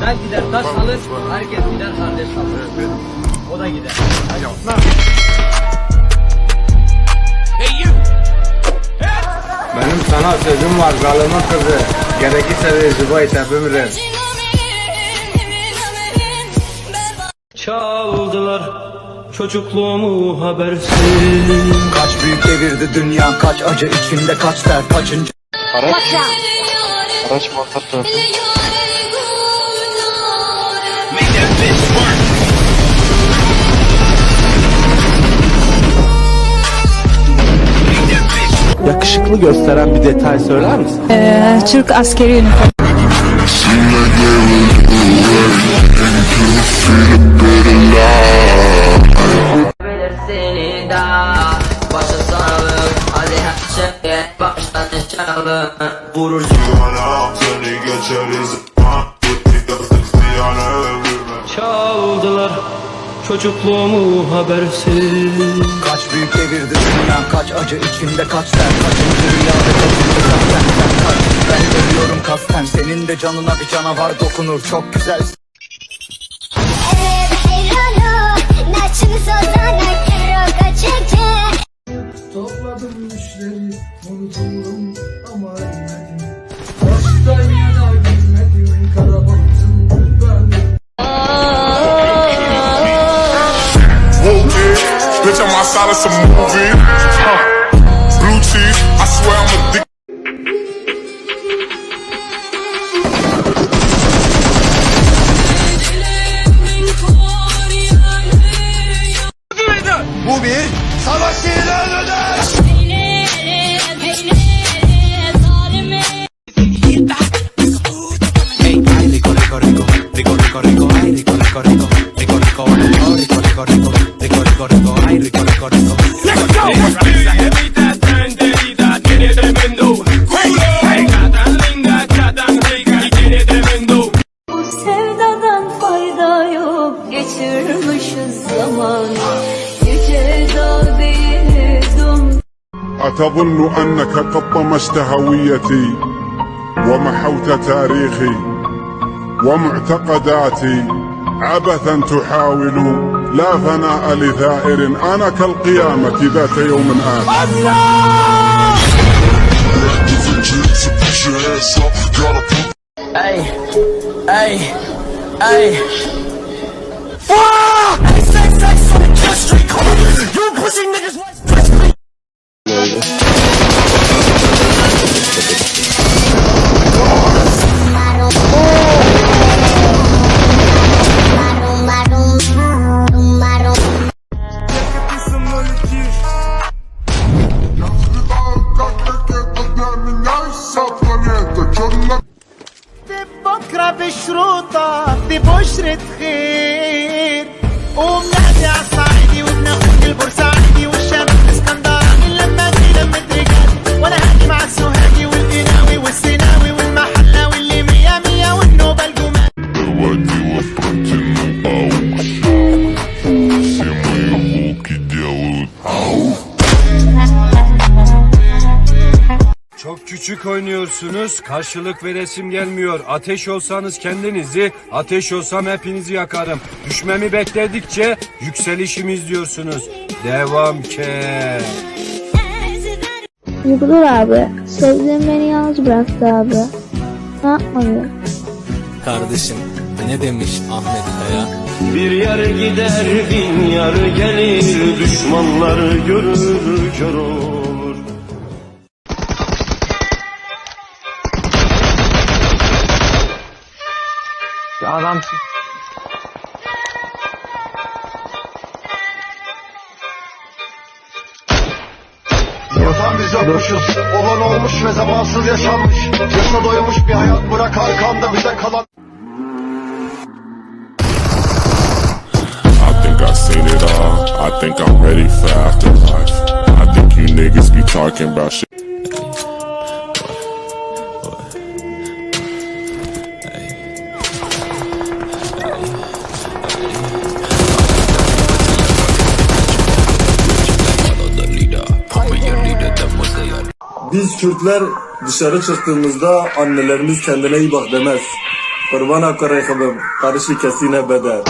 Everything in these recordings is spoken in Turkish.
Ben gider taş alır, herkes gider kardeş alır. O da gider. Benim sana sözüm var zalimin kızı. Gerekirse de zıba tepimirim. Çaldılar çocukluğumu habersiz Kaç büyük devirdi dünya kaç acı içinde kaç dert kaçıncı Araç mantar tarafı. Yakışıklı gösteren bir detay söyler misin? Ee, Türk askeri üniforması. Bilir çocukluğumu habersiz. Kaç büyük devirdi dünya kaç acı içinde kaç dert kaçıncı rüyada kaçıncı kasten sen kaç. Ben ölüyorum kasten senin de canına bir canavar dokunur çok güzel. Topladım düşleri unuturum outside of some movie. Blue cheese, I swear I'm addicted. Bu bir savaş ilanıdır أتظن أنك قد طمست هويتي ومحوت تاريخي ومعتقداتي عبثا تحاول لا فناء لثائر أنا كالقيامة ذات يوم آخر. Ey Ey pushing niggas? Küçük oynuyorsunuz karşılık ve resim gelmiyor Ateş olsanız kendinizi ateş olsam hepinizi yakarım Düşmemi bekledikçe yükselişimi izliyorsunuz Devam ke Yıkılır abi. Sevdiğim beni yalnız bıraktı abi. Ne yapmalıyım? Kardeşim ne demiş Ahmet Kaya? Bir yer gider bin yer gelir Düşmanlar görür kör olur Adamsın. Yazan biz yokmuşuz olan olmuş ve zamansız yaşanmış Yaşına doymuş bir hayat bırak arkanda bize kalan I think I seen it all. I think I'm ready for afterlife. I think you niggas be talking about shit. Biz Kürtler dışarı çıktığımızda annelerimiz kendine iyi bak demez. Kurban akırayım. Karışı kesine bedel.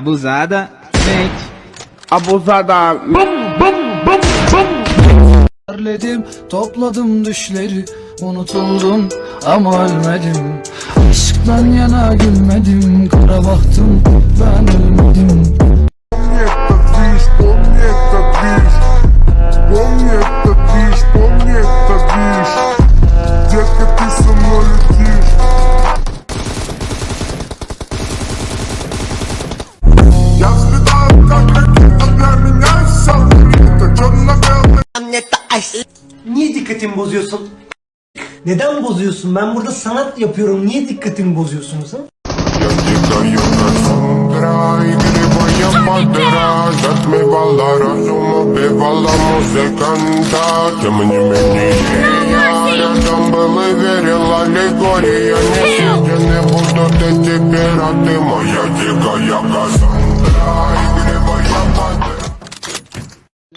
Abusada, mente. Abuzada. Derledim, topladım düşleri Unutuldum ama ölmedim Aşktan yana gülmedim Kara baktım ben ölmedim bozuyorsun? Ben burada sanat yapıyorum. Niye dikkatimi bozuyorsunuz ha?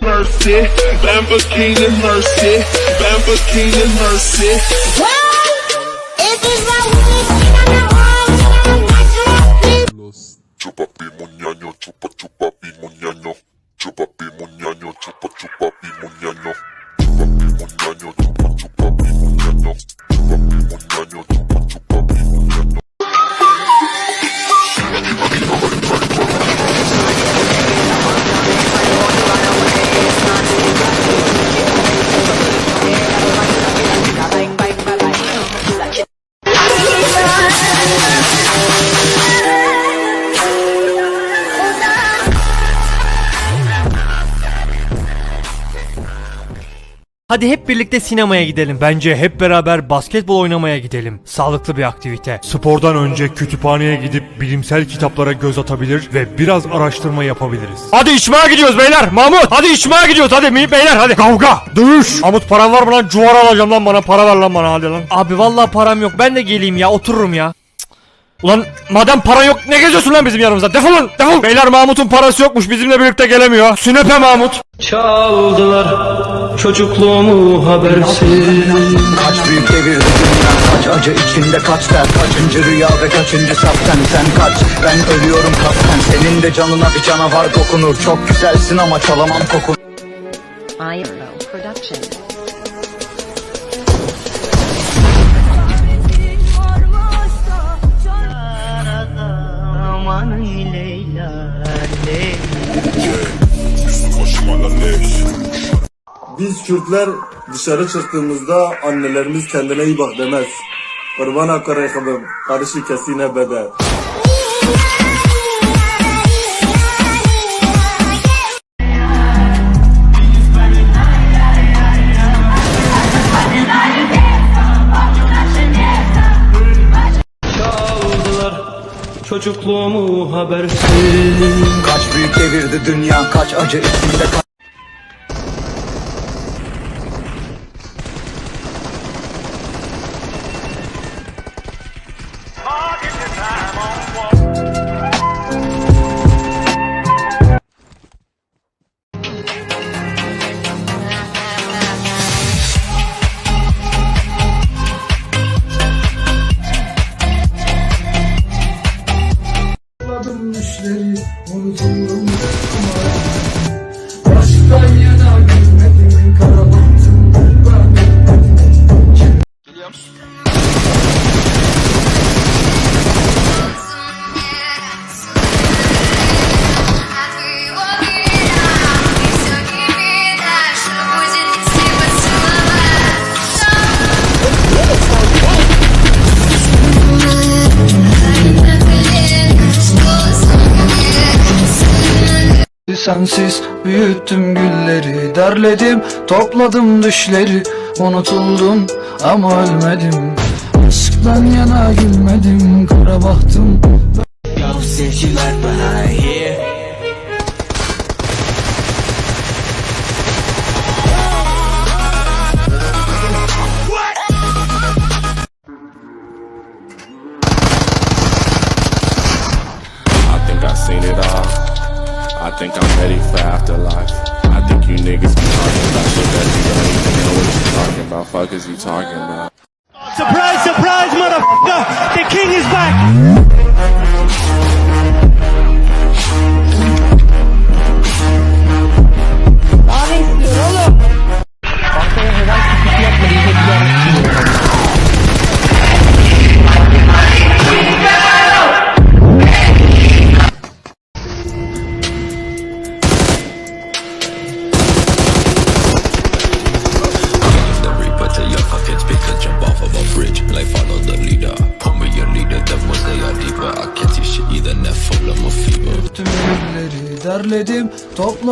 Mercy, Lamborghini Mercy, Lamborghini Mercy. Wow! Mercy. Chupa muñaño, chupa chupa muñaño, chupa muñaño, chupa chupa muñaño, chupa muñaño, chupa chupa muñaño, chupa muñaño, chupa Hadi hep birlikte sinemaya gidelim. Bence hep beraber basketbol oynamaya gidelim. Sağlıklı bir aktivite. Spordan önce kütüphaneye gidip bilimsel kitaplara göz atabilir ve biraz araştırma yapabiliriz. Hadi içmeye gidiyoruz beyler. Mahmut hadi içmeye gidiyoruz hadi mi- beyler hadi. Kavga, dövüş. Mahmut paran var mı lan? Cuvar alacağım lan bana. Para ver lan bana hadi lan. Abi vallahi param yok. Ben de geleyim ya otururum ya. Ulan madem para yok ne geziyorsun lan bizim yanımızda? Defolun defol. Beyler Mahmut'un parası yokmuş bizimle birlikte gelemiyor. Sünepe Mahmut. Çaldılar çocukluğumu habersiz Kaç büyük devirdi dünya Kaç acı içinde kaç dert Kaçıncı rüya ve kaçıncı saften Sen kaç ben ölüyorum kasten Senin de canına bir canavar dokunur Çok güzelsin ama çalamam. Başıma la leş. Biz Kürtler dışarı çıktığımızda annelerimiz kendine iyi bak demez. Kurban akırayım. Karışı kesine bedel. Çocukluğumu habersiz Kaç büyük devirdi dünya Kaç acı içinde kaç Topladım düşleri sensiz büyüttüm gülleri Derledim topladım düşleri. Unutuldum ama ölmedim. Aşktan yana gülmedim Kara bahtım. I think I'm ready for afterlife. I think you niggas be talking about shit that you don't even know what you talking about. Fuck is you talking about? Surprise, surprise, motherfucker! The king is back!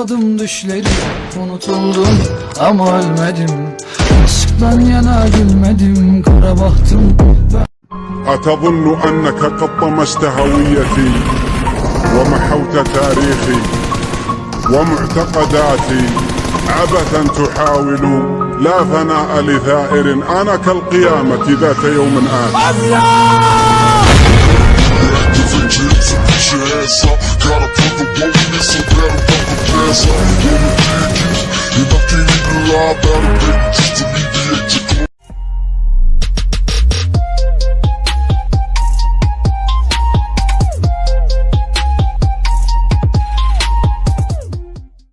Topladım düşleri Unutuldum ama ölmedim. Aşktan yana gülmedim Kara bahtım. أتظن أنك قد طمست هويتي ومحوت تاريخي ومعتقداتي عبثا تحاول لا ثناء لثائر أنا كالقيامة ذات يوم آت I'm you get. Keep, keep, keep, keep, keep, keep, keep, keep, keep, keep, keep, keep, keep, keep,